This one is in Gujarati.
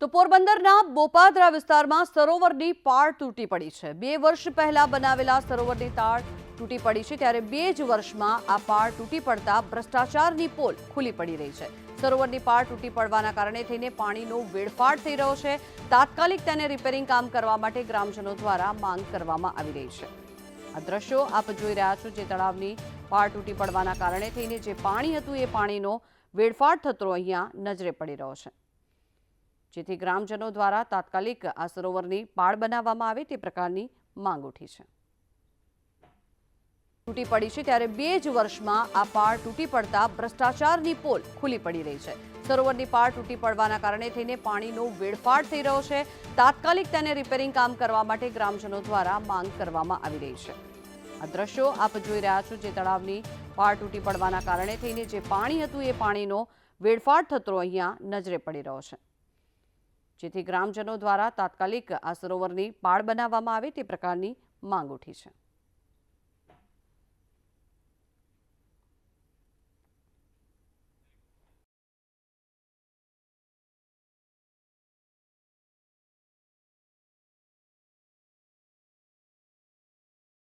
તો પોરબંદરના બોપાદરા વિસ્તારમાં સરોવરની પાળ તૂટી પડી છે. બે વર્ષ પહેલા બનાવેલા સરોવરની તાળ તૂટી પડી છે, ત્યારે બે જ વર્ષમાં આ પાળ તૂટી પડતા ભ્રષ્ટાચારની પોલ ખુલી પડી રહી છે. સરોવરની પાળ તૂટી પડવાના કારણે થઈને પાણીનો વેડફાટ થઈ રહ્યો છે. તાત્કાલિક તેને રિપેરિંગ કામ કરવા માટે ગ્રામજનો દ્વારા માંગ કરવામાં આવી રહી છે. આ દ્રશ્યો આપ જોઈ રહ્યા છો, જે તળાવની પાળ તૂટી પડવાના કારણે થઈને જે પાણી હતું એ પાણીનો વેડફાટ થતો અહીંયા નજરે પડી રહ્યો છે. જેથી ગ્રામજનો દ્વારા તાત્કાલિક આ સરોવરની પાળ બનાવવામાં આવે તે પ્રકારની માંગ ઉઠી છે. તૂટી પડી છે ત્યારે બે જ વર્ષમાં આ પાળ તૂટી પડતા ભ્રષ્ટાચારની પોલ ખુલી પડી રહી છે. સરોવરની પાળ તૂટી પડવાના કારણે થઈને પાણીનો વેડફાટ થઈ રહ્યો છે. તાત્કાલિક તેને રિપેરિંગ કામ કરવા માટે ગ્રામજનો દ્વારા માંગ કરવામાં આવી રહી છે. આ દ્રશ્યો આપ જોઈ રહ્યા છો જે તળાવની પાળ તૂટી પડવાના કારણે થઈને જે પાણી હતું એ પાણીનો વેડફાટ થતો અહીંયા નજરે પડી રહ્યો છે. જેથી ગ્રામજનો દ્વારા તાત્કાલિક આ સરોવરની પાળ બનાવવામાં આવે તે પ્રકારની માંગ ઉઠી છે.